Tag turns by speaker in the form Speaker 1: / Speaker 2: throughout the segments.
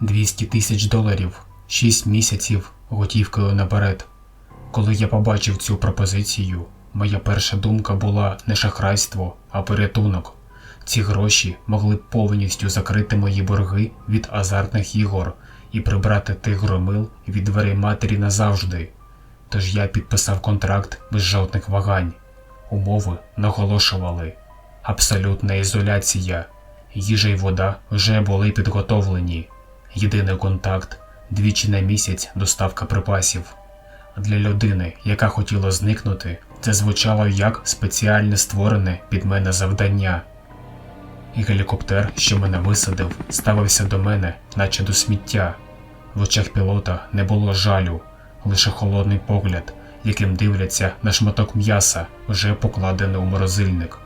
Speaker 1: 200 тисяч доларів, 6 місяців готівкою наперед. Коли я побачив цю пропозицію, моя перша думка була не шахрайство, а порятунок. Ці гроші могли б повністю закрити мої борги від азартних ігор і прибрати тих громил від дверей матері назавжди. Тож я підписав контракт без жодних вагань. Умови наголошували. Абсолютна ізоляція. Їжа й вода вже були підготовлені. Єдиний контакт двічі на місяць доставка припасів. Для людини, яка хотіла зникнути, це звучало як спеціальне створене під мене завдання. І гелікоптер, що мене висадив, ставився до мене, наче до сміття. В очах пілота не було жалю, лише холодний погляд, яким дивляться на шматок м'яса, вже покладений у морозильник.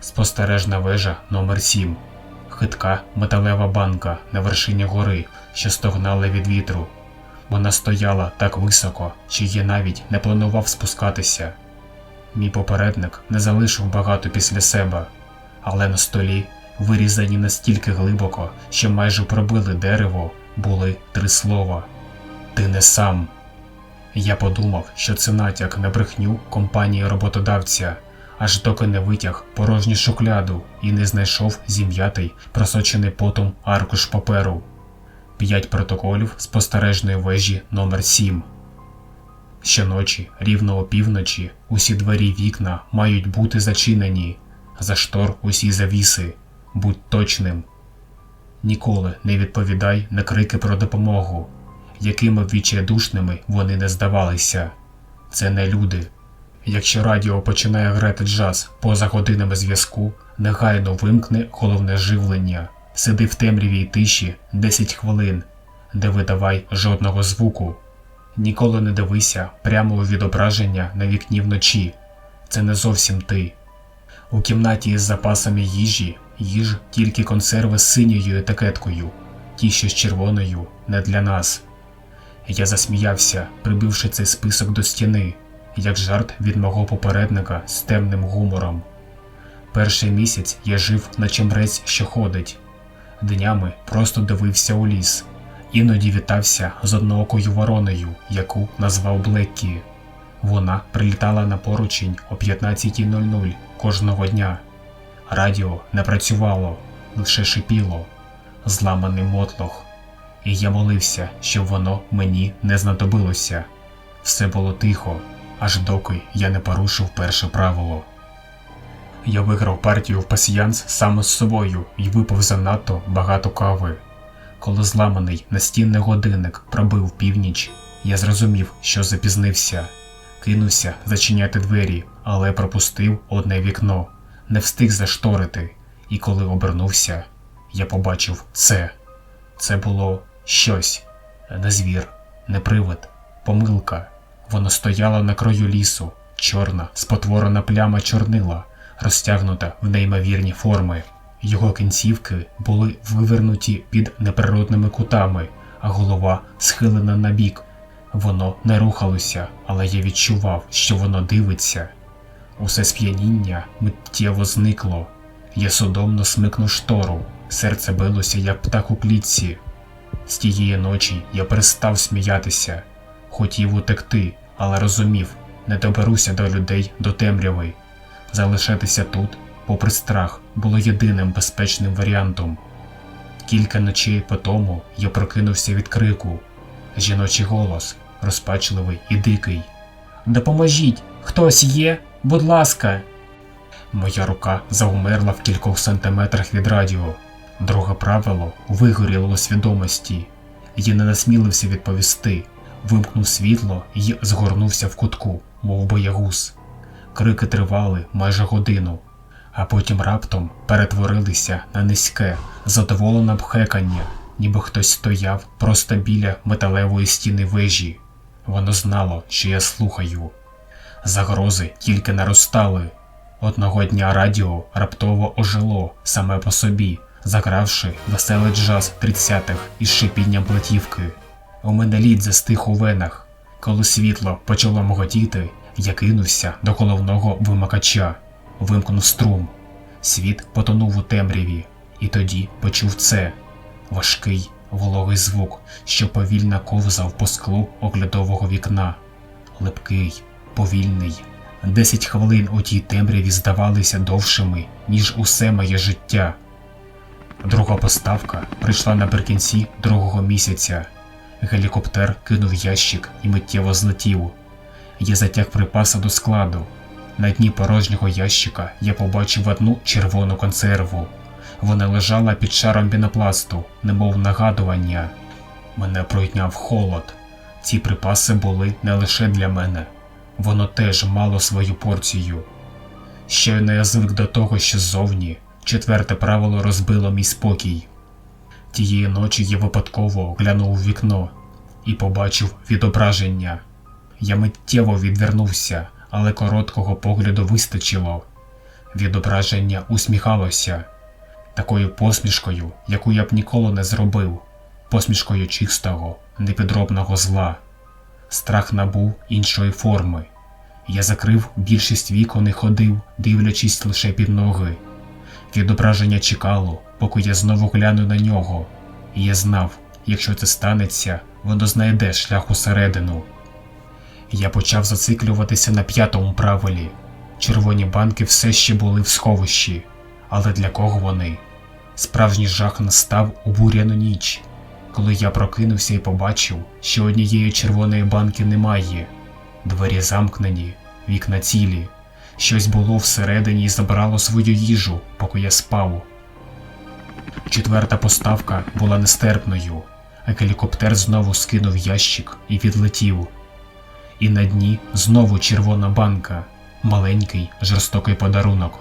Speaker 1: Спостережна вежа номер 7 Хитка металева банка на вершині гори, що стогнала від вітру. Вона стояла так високо, що я навіть не планував спускатися. Мій попередник не залишив багато після себе, але на столі, вирізані настільки глибоко, що майже пробили дерево, були три слова: Ти не сам. Я подумав, що це натяк на брехню компанії роботодавця, аж доки не витяг порожню шухляду і не знайшов зім'ятий, просочений потом аркуш паперу. П'ять протоколів спостережної вежі номер 7 Щоночі, рівно опівночі, усі двері вікна мають бути зачинені, за штор усі завіси. Будь точним. Ніколи не відповідай на крики про допомогу, якими відчайдушними вони не здавалися. Це не люди. Якщо радіо починає грати джаз поза годинами зв'язку, негайно вимкни головне живлення. Сиди в темряві й тиші 10 хвилин, не видавай жодного звуку. Ніколи не дивися прямо у відображення на вікні вночі. Це не зовсім ти. У кімнаті із запасами їжі їж тільки консерви з синьою етикеткою, ті, що з червоною, не для нас. Я засміявся, прибивши цей список до стіни, як жарт від мого попередника з темним гумором. Перший місяць я жив, наче мрець, що ходить. Днями просто дивився у ліс, іноді вітався з одноокою воронею, яку назвав Блеккі. Вона прилітала на поручень о 15.00 кожного дня. Радіо не працювало, лише шипіло, зламаний мотлох. І я молився, щоб воно мені не знадобилося. Все було тихо, аж доки я не порушив перше правило. Я виграв партію в пасіянс саме з собою і випив занадто багато кави. Коли зламаний настінний годинник пробив північ, я зрозумів, що запізнився. Кинувся зачиняти двері, але пропустив одне вікно, не встиг зашторити, і коли обернувся, я побачив це. Це було щось, не звір, не привид, помилка. Воно стояло на краю лісу, чорна, спотворена пляма чорнила, розтягнута в неймовірні форми. Його кінцівки були вивернуті під неприродними кутами, а голова схилена на бік. Воно не рухалося, але я відчував, що воно дивиться. Усе сп'яніння миттєво зникло. Я судомно смикнув штору, серце билося, як птах у клітці. З тієї ночі я перестав сміятися, хотів утекти, але розумів, не доберуся до людей до темряви. Залишатися тут, попри страх, було єдиним безпечним варіантом. Кілька ночей по тому я прокинувся від крику. Жіночий голос, розпачливий і дикий. Допоможіть! Хтось є? Будь ласка. Моя рука заумерла в кількох сантиметрах від радіо. Друге правило вигоріло свідомості. Я не насмілився відповісти, вимкнув світло і згорнувся в кутку, мов боягуз. Крики тривали майже годину, а потім раптом перетворилися на низьке, задоволене бхекання, ніби хтось стояв просто біля металевої стіни вежі. Воно знало, що я слухаю. Загрози тільки наростали. Одного дня радіо раптово ожило саме по собі, загравши веселий джаз 30-х із шипінням платівки. У мене лід застиг у венах. Коли світло почало миготіти, я кинувся до головного вимикача, вимкнув струм. Світ потонув у темряві, і тоді почув це важкий, вологий звук, що повільно ковзав по склу оглядового вікна. Липкий, повільний. Десять хвилин у тій темряві здавалися довшими, ніж усе моє життя. Друга поставка прийшла наприкінці другого місяця. Гелікоптер кинув ящик і миттєво злетів. Я затяг припаси до складу. На дні порожнього ящика я побачив одну червону консерву. Вона лежала під шаром пінопласту, немов нагадування. Мене пройняв холод. Ці припаси були не лише для мене, воно теж мало свою порцію. Щойно я звик до того, що ззовні четверте правило розбило мій спокій. Тієї ночі я випадково глянув у вікно і побачив відображення. Я миттєво відвернувся, але короткого погляду вистачило. Відображення усміхалося такою посмішкою, яку я б ніколи не зробив, посмішкою чистого, непідробного зла. Страх набув іншої форми. Я закрив більшість вікон і ходив, дивлячись лише під ноги. Відображення чекало, поки я знову гляну на нього, і я знав, якщо це станеться, воно знайде шлях усередину. Я почав зациклюватися на п'ятому правилі. Червоні банки все ще були в сховищі, але для кого вони? Справжній жах настав у буряну ніч, коли я прокинувся і побачив, що однієї червоної банки немає. Двері замкнені, вікна цілі. Щось було всередині і забрало свою їжу, поки я спав. Четверта поставка була нестерпною, а гелікоптер знову скинув ящик і відлетів. І на дні знову червона банка, маленький жорстокий подарунок.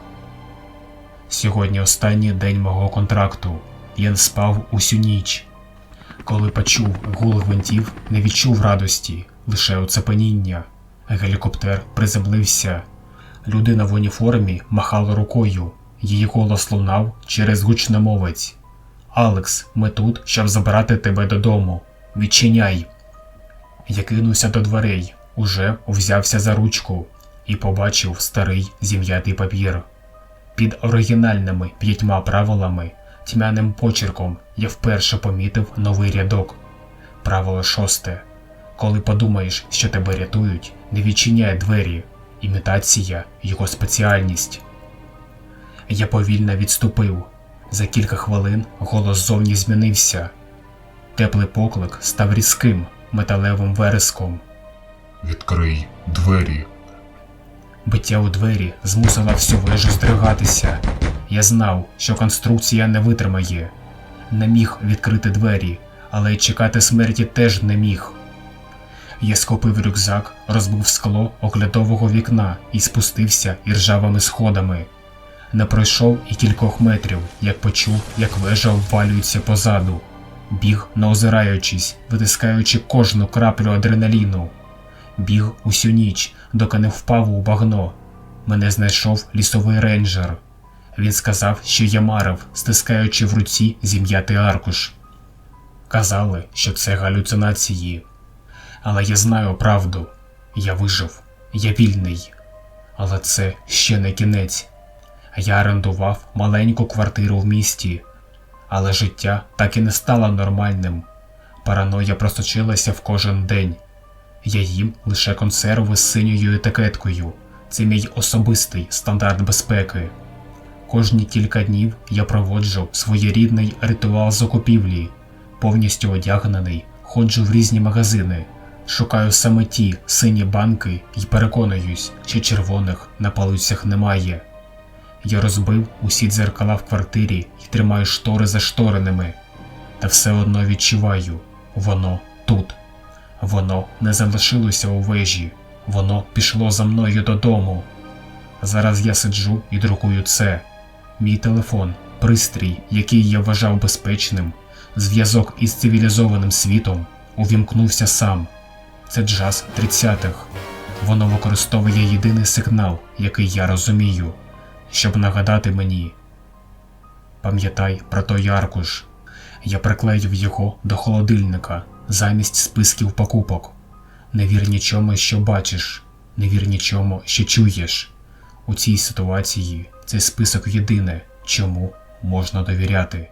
Speaker 1: Сьогодні останній день мого контракту. Я спав усю ніч. Коли почув гул гвинтів, не відчув радості, лише оцепеніння. Гелікоптер приземлився. Людина в уніформі махала рукою. Її голос лунав через гучномовець. Алекс, ми тут, щоб забрати тебе додому. Відчиняй. Я кинувся до дверей, уже взявся за ручку і побачив старий зім'ятий папір. Під оригінальними п'ятьма правилами, тьмяним почерком я вперше помітив новий рядок. Правило шосте. Коли подумаєш, що тебе рятують, не відчиняй двері. Імітація його спеціальність. Я повільно відступив. За кілька хвилин голос зовні змінився. Теплий поклик став різким, металевим вереском.
Speaker 2: Відкрий двері.
Speaker 1: Биття у двері змусило всю вежу здригатися. Я знав, що конструкція не витримає. Не міг відкрити двері, але й чекати смерті теж не міг. Я схопив рюкзак, розбив скло оглядового вікна і спустився іржавими сходами. Не пройшов і кількох метрів, як почув, як вежа обвалюється позаду. Біг, не озираючись, витискаючи кожну краплю адреналіну. Біг усю ніч, доки не впав у багно. Мене знайшов лісовий рейнджер. Він сказав, що я марив, стискаючи в руці зім'ятий аркуш. Казали, що це галюцинації. Але я знаю правду. Я вижив, я вільний. Але це ще не кінець. Я орендував маленьку квартиру в місті, але життя так і не стало нормальним. Параноя просочилася в кожен день. Я їм лише консерви з синьою етикеткою. Це мій особистий стандарт безпеки. Кожні кілька днів я проводжу своєрідний ритуал закупівлі, повністю одягнений, ходжу в різні магазини, шукаю саме ті сині банки і переконуюсь, що червоних на полицях немає. Я розбив усі дзеркала в квартирі і тримаю штори за штореними, та все одно відчуваю воно тут. Воно не залишилося у вежі, воно пішло за мною додому. Зараз я сиджу і друкую це. Мій телефон, пристрій, який я вважав безпечним, зв'язок із цивілізованим світом, увімкнувся сам. Це джаз 30-х. Воно використовує єдиний сигнал, який я розумію, щоб нагадати мені. Пам'ятай про той аркуш. Я приклеїв його до холодильника замість списків покупок. Не вір нічому, що бачиш, не вір нічому, що чуєш. У цій ситуації цей список єдине, чому можна довіряти.